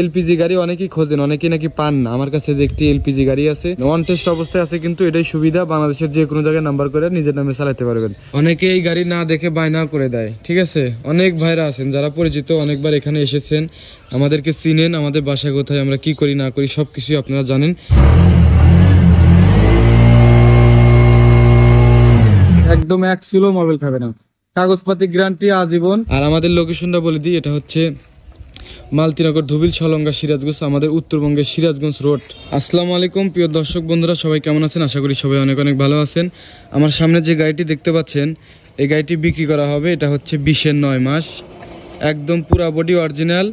LPG গাড়ি অনেকেই খোঁজেন, অনেকেই নাকি পান না। আমার কাছে যে একটি এলপিজি গাড়ি আছে ওয়ান টেস্ট অবস্থায় আছে, কিন্তু এটাই সুবিধা, বাংলাদেশের যে কোনো জায়গায় নাম্বার করে নিজের নামে চালাতে পারবেন। অনেকে এই গাড়ি না দেখে বায়না করে দেয়, ঠিক আছে? অনেক ভাইরা আছেন, যারা পরিচিত, অনেকবার এখানে এসেছেন, আমাদেরকে চিনেন, আমাদের বাসা কোথায়, আমরা কি করি, না করি, সবকিছুই আপনারা জানেন। একদম এক কিলো মোবাইল খাবে না কাগজপাতি গ্যারান্টি আজীবন। আর আমাদের লোকেশনটা বলে দিই, এটা হচ্ছে মালতিনগর ধুবিল ছলঙ্গা সিরাজগঞ্জ, আমাদের উত্তরবঙ্গের সিরাজগঞ্জ রোড। আসসালামু আলাইকুম, প্রিয় দর্শক বন্ধুরা, সবাই কেমন আছেন? আশা করি সবাই অনেক অনেক ভালো আছেন। আমার সামনে যে গাড়িটি দেখতে পাচ্ছেন, এই গাড়িটি বিক্রি করা হবে, এটা হচ্ছে বিশের নয় মাস। একদম পুরা বডি অরিজিনাল।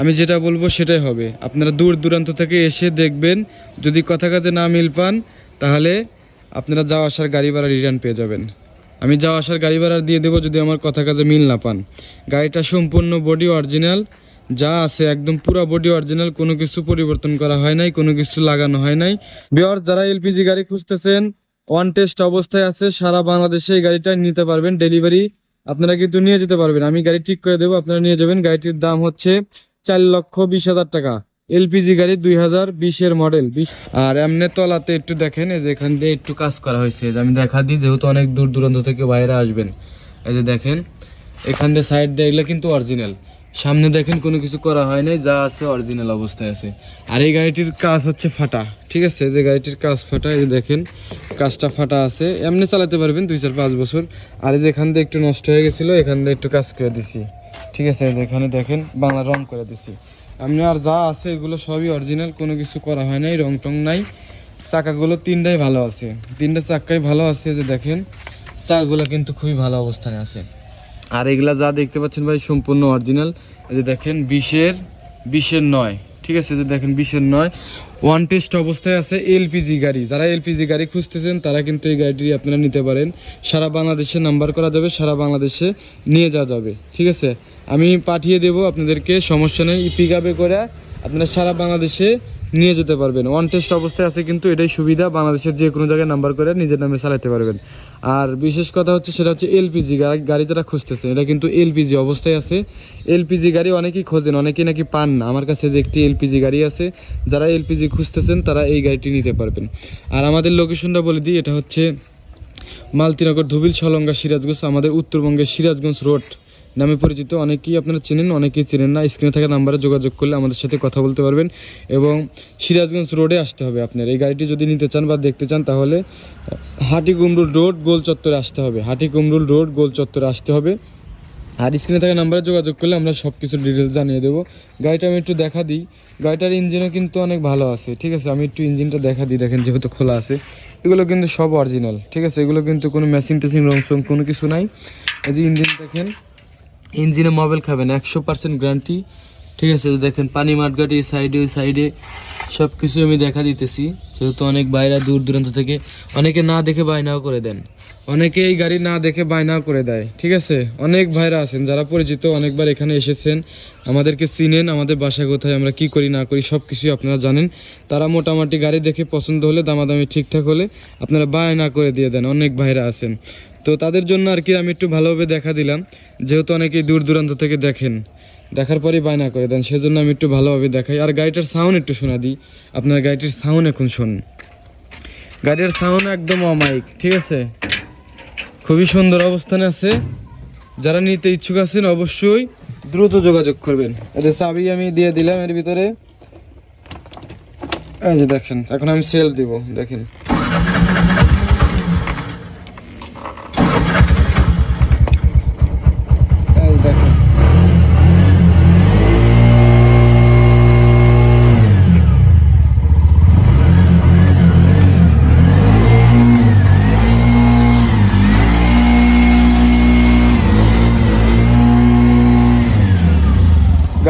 আমি যেটা বলব সেটাই হবে। আপনারা দূর দূরান্ত থেকে এসে দেখবেন, যদি কথা কাজে না মিল পান, তাহলে আপনারা যাওয়া আসার গাড়ি ভাড়া রিটার্ন পেয়ে যাবেন। আমি যাওয়া আসার গাড়ি ভাড়া দিয়ে দেবো যদি আমার কথা কাজে মিল না পান। গাড়িটা সম্পূর্ণ বডি অরিজিনাল। যা আছে একদম পুরো বডি অরিজিনাল কোনো কিছু পরিবর্তন করা হয় নাই, কোনো কিছু লাগানো হয় নাই। বিয়ার যারা এলপিজি গাড়ি খুঁজতেছেন ওয়ান টেস্ট অবস্থায় আছে, সারা বাংলাদেশে এই গাড়িটা নিতে পারবেন ডেলিভারি আপনারা কিন্তু নিয়ে যেতে পারবেন। আমি গাড়ি ঠিক করে দেবো, আপনারা নিয়ে যাবেন। গাড়িটির দাম হচ্ছে চার লক্ষ বিশ হাজার টাকা। এলপিজি গাড়ি দুই হাজার বিশের মডেল আর এমনি তলাতে একটু দেখেন, এই যে এখান দিয়ে একটু কাজ করা হয়েছে। আমি দেখা দিই, যেহেতু অনেক দূর দূরান্ত থেকে বাইরে আসবেন। এই যে দেখেন, এখান দিয়ে সাইড দিয়ে এগুলো কিন্তু অরিজিনাল সামনে দেখেন কোনো কিছু করা হয় নাই, যা আছে অরিজিনাল অবস্থায় আছে। আর এই গাড়িটির কাজ হচ্ছে ফাটা, ঠিক আছে? যে গাড়িটির কাজ ফাটা, এই দেখেন, কাজটা ফাটা আছে। এমনি চালাতে পারবেন দুই চার পাঁচ বছর। আর এই যে এখান দিয়ে একটু নষ্ট হয়ে গেছিল, এখান দিয়ে একটু কাজ করে দিছি। ঠিক আছে? এখানে দেখেন, বাংলা রং করে দিছি। আপনি আর যা আছে, এগুলো সবই অরিজিনাল কোনো কিছু করা হয় নাই, রং টং নাই। চাকাগুলো তিনটাই ভালো আছে। তিনটা চাক্কাই ভালো আছে যে দেখেন। চাকাগুলো কিন্তু খুবই ভালো অবস্থানে আছে। আর এগুলা যা দেখতে পাচ্ছেন ভাই, সম্পূর্ণ অরিজিনাল এই যে দেখেন, বিশের বিশের নয়। ঠিক আছে যে দেখেন, বিশের নয়। ওয়ান টেস্ট অবস্থায় আছে এলপিজি গাড়ি। যারা এলপিজি গাড়ি খুঁজতেছেন, তারা কিন্তু এই গাড়িটি আপনারা নিতে পারেন। সারা বাংলাদেশে নাম্বার করা যাবে, সারা বাংলাদেশে নিয়ে যাওয়া যাবে। ঠিক আছে? আমি পাঠিয়ে দেব আপনাদেরকে, সমস্যা নেই। পিক আপে করে আপনারা সারা বাংলাদেশে নিয়ে যেতে পারবেন। ওয়ান টেস্ট অবস্থায় আছে কিন্তু এটাই সুবিধা, বাংলাদেশের যে কোনো জায়গায় নাম্বার করে নিজের নামে চালাতে পারবেন। আর বিশেষ কথা হচ্ছে সেটা হচ্ছে এলপিজি গাড়ি যারা খুঁজতেছেন। এটা কিন্তু এলপিজি অবস্থায় আছে। এলপিজি গাড়ি অনেকেই খোঁজেন, অনেকেই নাকি পান না। আমার কাছে যে একটি এলপিজি গাড়ি আছে, যারা এলপিজি খুঁজতেছেন, তারা এই গাড়িটি নিতে পারবেন। আর আমাদের লোকেশনটা বলে দিই, এটা হচ্ছে মালতিনগর ধুবিল ছলঙ্গা সিরাজগঞ্জ আমাদের উত্তরবঙ্গের সিরাজগঞ্জ রোড নামে পরিচিত, অনেকেই আপনারা চেনেন, অনেকেই চেনেন না। স্ক্রিনে থাকা নাম্বারে যোগাযোগ করলে আমাদের সাথে কথা বলতে পারবেন এবং সিরাজগঞ্জ রোডে আসতে হবে আপনার। এই গাড়িটি যদি নিতে চান বা দেখতে চান, তাহলে হাটি কুমরুল রোড, গোল চত্বরে আসতে হবে। হাটি কুমরুল রোড, গোল চত্বরে আসতে হবে। আর স্ক্রিনে থাকা নাম্বারে যোগাযোগ করলে আমরা সব কিছু ডিটেলস জানিয়ে দেবো। গাড়িটা আমি একটু দেখা দিই। গাড়িটার ইঞ্জিনও কিন্তু অনেক ভালো আছে, ঠিক আছে? আমি একটু ইঞ্জিনটা দেখা দিই, দেখেন যেহেতু খোলা আছে। এগুলো কিন্তু সব অরিজিনাল ঠিক আছে? এগুলো কিন্তু কোনো মেশিন টেশিন রং সং কোনো কিছু নাই। এই যে ইঞ্জিন দেখেন ইঞ্জিনে মোবাইল খাবেন, একশো পার্সেন্ট গ্যারান্টি ঠিক আছে দেখেন, পানি মাঠগাটি এই সাইডে ওই সাইডে সব কিছু আমি দেখা দিতেছি। যেহেতু অনেক বাইরা দূর দূরান্ত থেকে অনেকে না দেখে বায়নাও করে দেন। অনেকে এই গাড়ি না দেখে বায়নাও করে দেয়। ঠিক আছে, অনেক ভাইরা আছেন, যারা পরিচিত, অনেকবার এখানে এসেছেন, আমাদেরকে চিনেন, আমাদের বাসা কোথায়, আমরা কি করি, না করি সব কিছুই আপনারা জানেন। তারা মোটামুটি গাড়ি দেখে পছন্দ হলে, দামাদামি ঠিকঠাক হলে আপনারা বায়না করে দিয়ে দেন। অনেক ভাইরা আছেন। তো তাদের জন্য আর কি আমি একটু ভালোভাবে দেখা দিলাম। যেহেতু অনেকেই দূর দূরান্ত থেকে দেখেন, দেখার পরেই বায়না করে দেন, সেজন্য আমি একটু ভালোভাবে দেখাই। আর গাড়িটার সাউন্ড একটু শোনা দিই। আপনার গাড়িটির সাউন্ড এখন শুনুন গাড়ির সাউন্ড একদম অমাইক ঠিক আছে? খুবই সুন্দর অবস্থানে আছে। যারা নিতে ইচ্ছুক আছেন অবশ্যই দ্রুত যোগাযোগ করবেন। এদের চাবি আমি দিয়ে দিলাম এর ভিতরে। এই যে দেখেন, এখন আমি সেল দিব, দেখেন।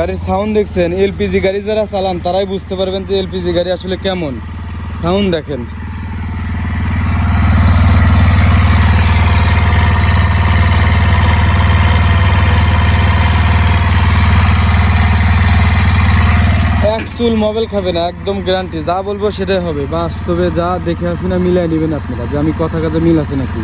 গাড়ির সাউন্ড দেখছেন এলপিজি গাড়ি যারা চালান, তারাই বুঝতে পারবেন যে এলপিজি গাড়ি আসলে কেমন। সাউন্ড দেখেন। এক চুল মোবাইল খাবে না, একদম গ্যারান্টি যা বলব সেটাই হবে। বাস্তবে যা দেখে আসি না মিলাই নেবেন আপনারা, যে আমি কথা কাজে মিল আছে নাকি?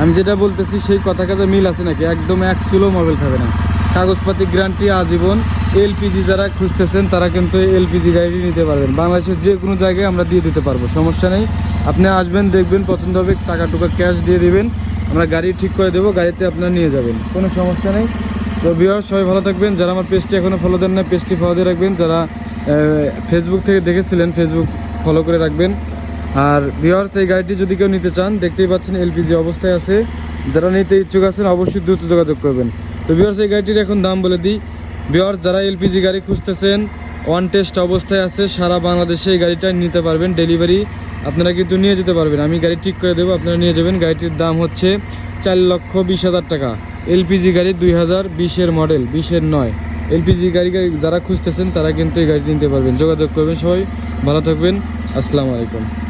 আমি যেটা বলতেছি, সেই কথা কাজে মিল আছে নাকি? একদম এক চুলও মোবাইল খাবে না। কাগজপাতি গ্যারান্টি আজীবন এলপিজি যারা খুঁজতেছেন, তারা কিন্তু এলপিজি গাড়ি নিতে পারবেন। বাংলাদেশের যে কোনো জায়গায় আমরা দিয়ে দিতে পারব, সমস্যা নেই। আপনি আসবেন, দেখবেন, পছন্দ হবে টাকা টুকা ক্যাশ দিয়ে দিবেন। আমরা গাড়ি ঠিক করে দেবো, গাড়িতে আপনারা নিয়ে যাবেন, কোনো সমস্যা নেই। তো বিহার সবাই ভালো থাকবেন। যারা আমার পেজটি এখনও ফলো দেন না পেজটি ফলো দিয়ে রাখবেন। যারা ফেসবুক থেকে দেখেছিলেন ফেসবুক ফলো করে রাখবেন। আর বিহার এই গাড়িটি যদি কেউ নিতে চান, দেখতেই পাচ্ছেন এলপিজি অবস্থায় আছে। যারা নিতে ইচ্ছুক আছেন, অবশ্যই দ্রুত যোগাযোগ করবেন। তো বিহার এই গাড়িটির এখন দাম বলে দিই বিহার, যারা এলপিজি গাড়ি খুঁজতেছেন ওয়ান টেস্ট অবস্থায় আছে, সারা বাংলাদেশে এই গাড়িটা নিতে পারবেন ডেলিভারি আপনারা কিন্তু নিয়ে যেতে পারবেন। আমি গাড়ি ঠিক করে দেবো, আপনারা নিয়ে যাবেন। গাড়িটির দাম হচ্ছে চার লক্ষ বিশ হাজার টাকা। এলপিজি গাড়ি দুই হাজার বিশের মডেল বিশের নয়। এলপিজি গাড়ি যারা খুঁজতেছেন, তারা কিন্তু এই গাড়িটি নিতে পারবেন। যোগাযোগ করবেন সবাই। ভালো থাকবেন। আসসালামু আলাইকুম।